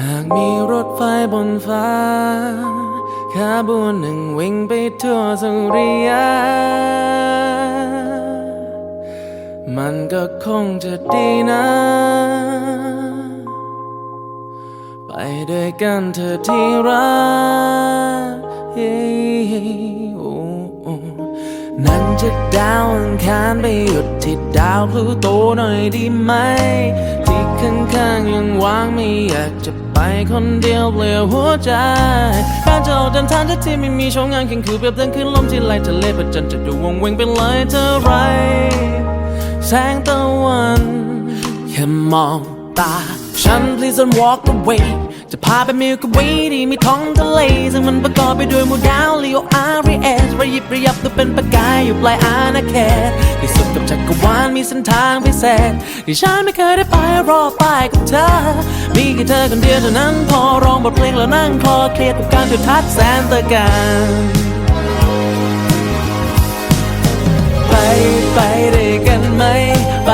หากมีรถไฟบนฟ้าขบวนหนึ่งวิ่งไปทั่วสุริยะมันก็คงจะดีนะ ไปด้วยกันเธอที่รักนั่นจะดาวอังคารไปหยุดที่ดาวพลูโตหน่อยดีไหม ข้างๆยังวางไม่อยากจะไปคนเดียวเปลี่ยวหัวใจการจะออกเดินทางที่ที่ไม่มีช่องงานแข่งคือเปรียบเทียบขึ้นลมที่ไหลทะเลประจันจะดูวงเวงไปเลยเท่าไร แสงตะวันแค่มองตาฉัน please don't walk away าไปมิลก w วีที่มีท้องทะเลซึ่งมันประกอบไปด้วยหมู่ดาวลีโออาร์เอสระยิบระยับตัวเป็นประกายอยู่ปลายอาณาเขตที่สุดกับจักรวาลมีเส้นทางพิเศษที่ฉันไม่เคยได้ไปรอไปกับเธอ มีแค่เธอคนเดียวเท่านั้นพอร้องบทเพลงแล้วนั่งคลอเครียดกับการจุดทัดแสนตะการไปไปด้วยกันไหม ไป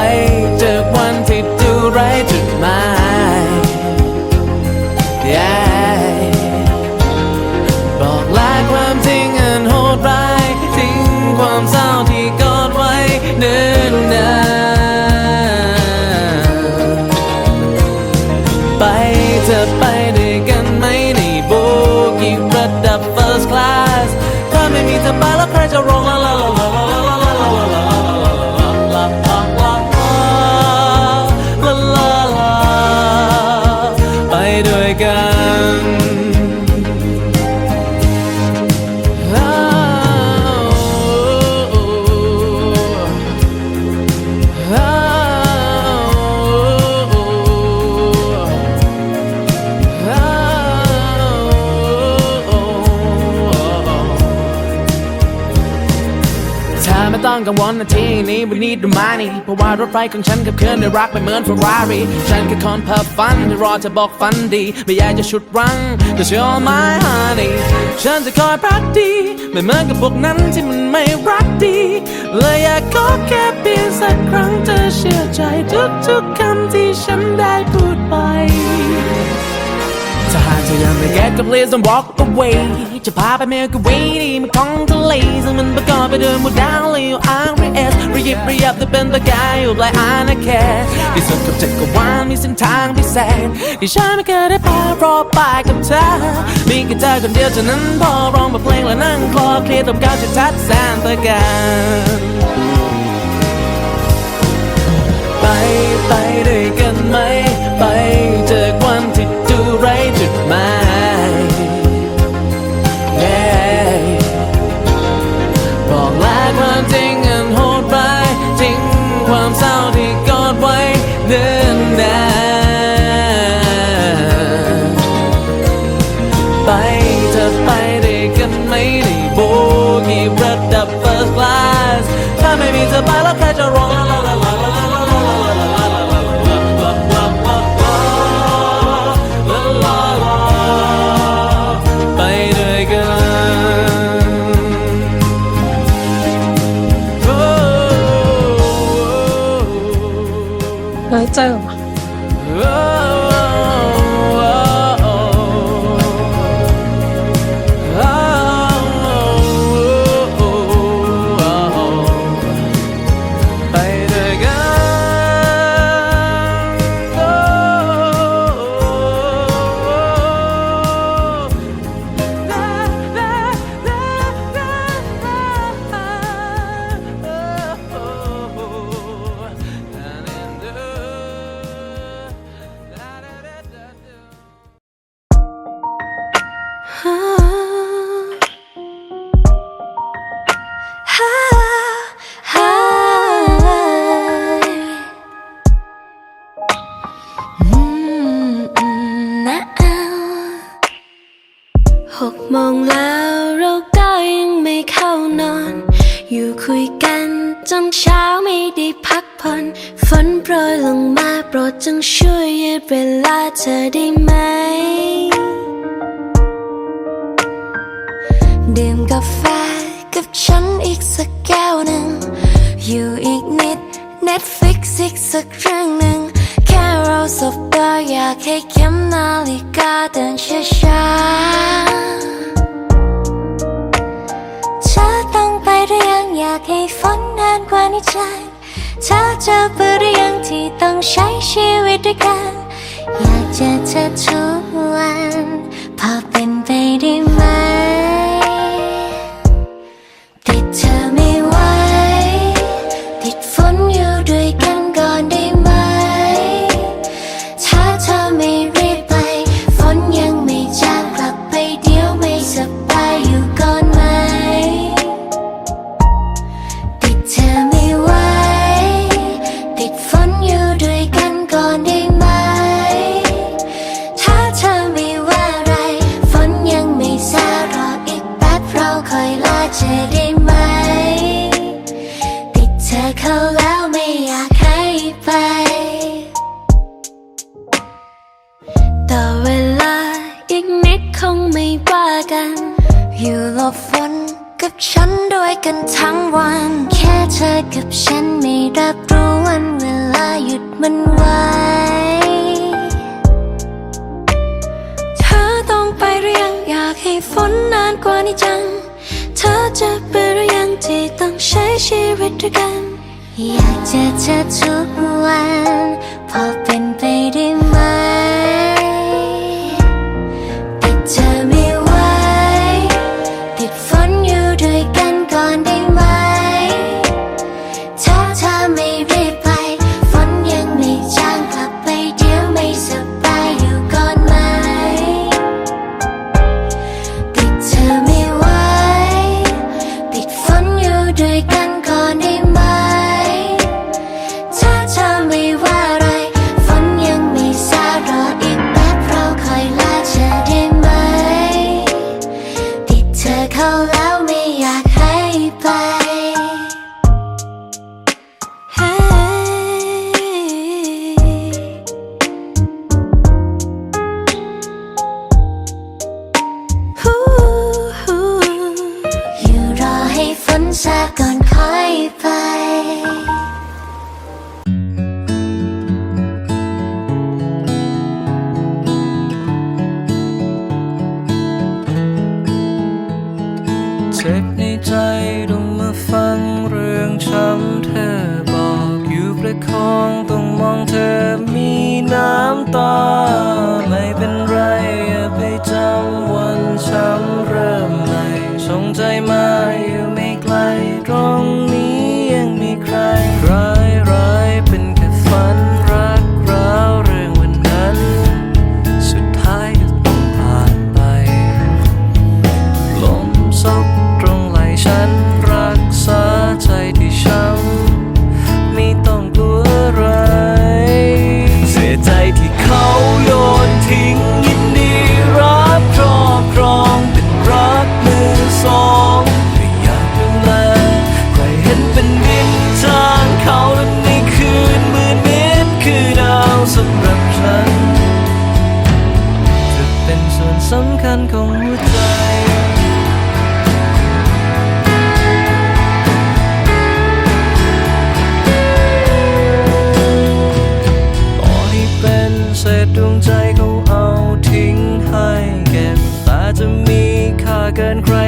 เจอวันที่ดูไร้จุดหมาย ต้องกังวลนะที่นี้วันนี้ดูมานี่เพราะว่ารถไฟของฉันขับเคลื่อนด้วยรักไม่เหมือนเฟอร์รารี่ฉันแค่คนเพ้อฝันที่รอจะบอกฝันดีไม่อยากจะชุดรั้งแต่เชื่อ my honey ฉันจะคอยพักดี ไม่เหมือนกับพวกนั้นที่มันไม่รักดีเลยอยากขอแค่เพียงสักครั้งเธอเชื่อใจทุกๆคำที่ฉันได้พูดไป ถ้าหากเธอยังไม่แก้ก็ please don't walk away จะพาไปเมลกับวีดีมันของทะเลซึ่งมันประกอบไปด้วยหมู่ดาวเลยอาร์เอสระยิบระยับแต่เป็นประกายอยู่ปลายอาณาเขตที่สุดกับจักรวาลมีเส้นทางพิเศษที่ฉันไม่เคยได้ไปรอไปกับเธอมีแค่เธอคนเดียวเท่านั้นพอร้องบทเพลงแล้วนั่งคลอเคลียร์ตบก้าวจะทัดแสนตะการไปไปด้วยกันไหมไปเจอวัน ดื่มกาแฟกับฉันอีกสักแก้วหนึ่ง อยู่อีกนิด Netflix อีกสักเรื่องหนึ่ง แค่เราสบตาอยากให้เข้มนาฬิกาเดินช้าๆเธอต้องไปหรือยังอยากให้ฝนนานกว่านี้จังเธอเจอเบื่อหรือยังที่ต้องใช้ชีวิตด้วยกัน อยากเจอเธอทุกวัน กับฉันไม่รับรู้วันเวลาหยุดมันไว้ เธอต้องไปหรือยังอยากให้ฝนนานกว่านี้จัง เธอจะไปหรือยังที่ต้องใช้ชีวิตด้วยกัน อยากจะเจอทุกวัน พอเป็นไปได้ไหมติดเธอไม่ไหวติดฝนอยู่ด้วยกันก่อนได้ cơn crush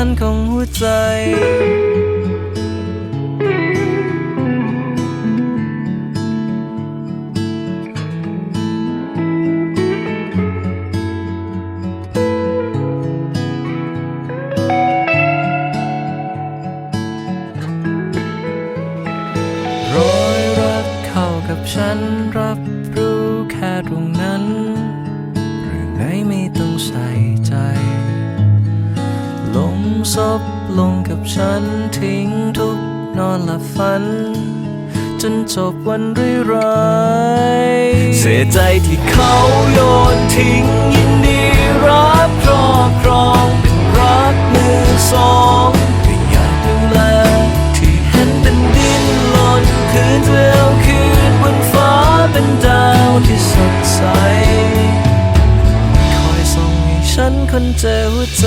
ันของหัวใจ ที่เขาโยนทิ้งยินดีรับครอบครองเป็นรักมือสองก็อยากดูแลที่เห็นเป็นดินหล่นคืนเดียวคืนบนฟ้าเป็นดาวที่สดใส คอยส่องให้ฉันคนเจอหัวใจ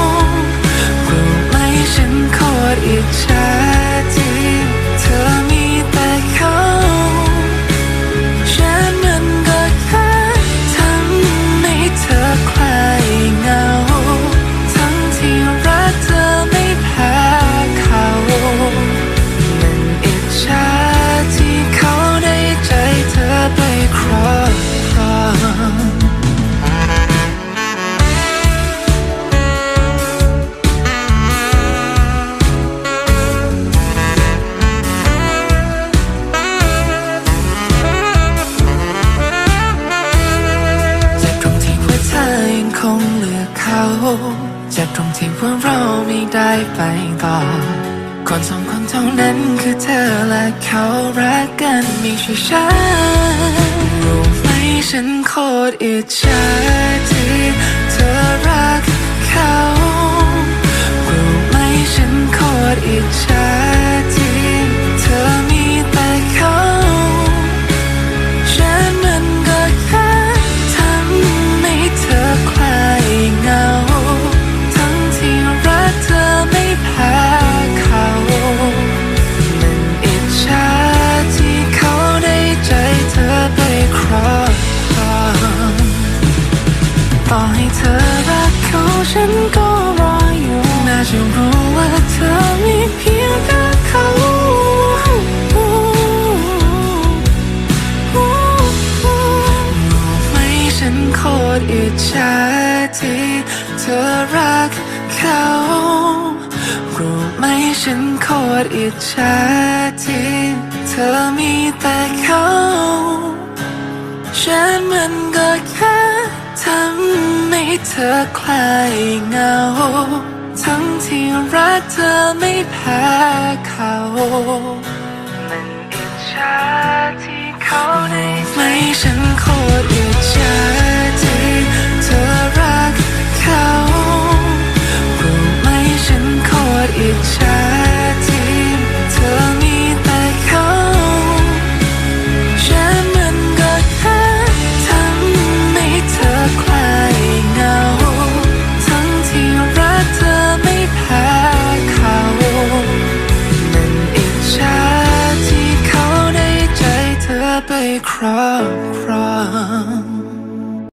ที่ว่าเราไม่ได้ไปต่อ คนสองคนเท่านั้นคือเธอและเขารักกันไม่ใช่ฉันรู้ไหมฉันโคตรอิจฉาที่เธอรักเขารู้ไหมฉันโคตรอิจฉา ฉันก็รออยู่น่าจะรู้ว่าเธอมีเพียงแค่เขาไหมฉันโคตรอิจฉาที่เธอรักเขารู้ไหมฉันโคตรอิจฉาที่เธอมีแต่เขาฉันมันก็แค่ทำ ให้เธอคลายเงา ทั้งที่รักเธอไม่แพ้เขา มันอิจฉาที่เขาได้ไม่ฉันโคตรอิจฉาที่เธอรัก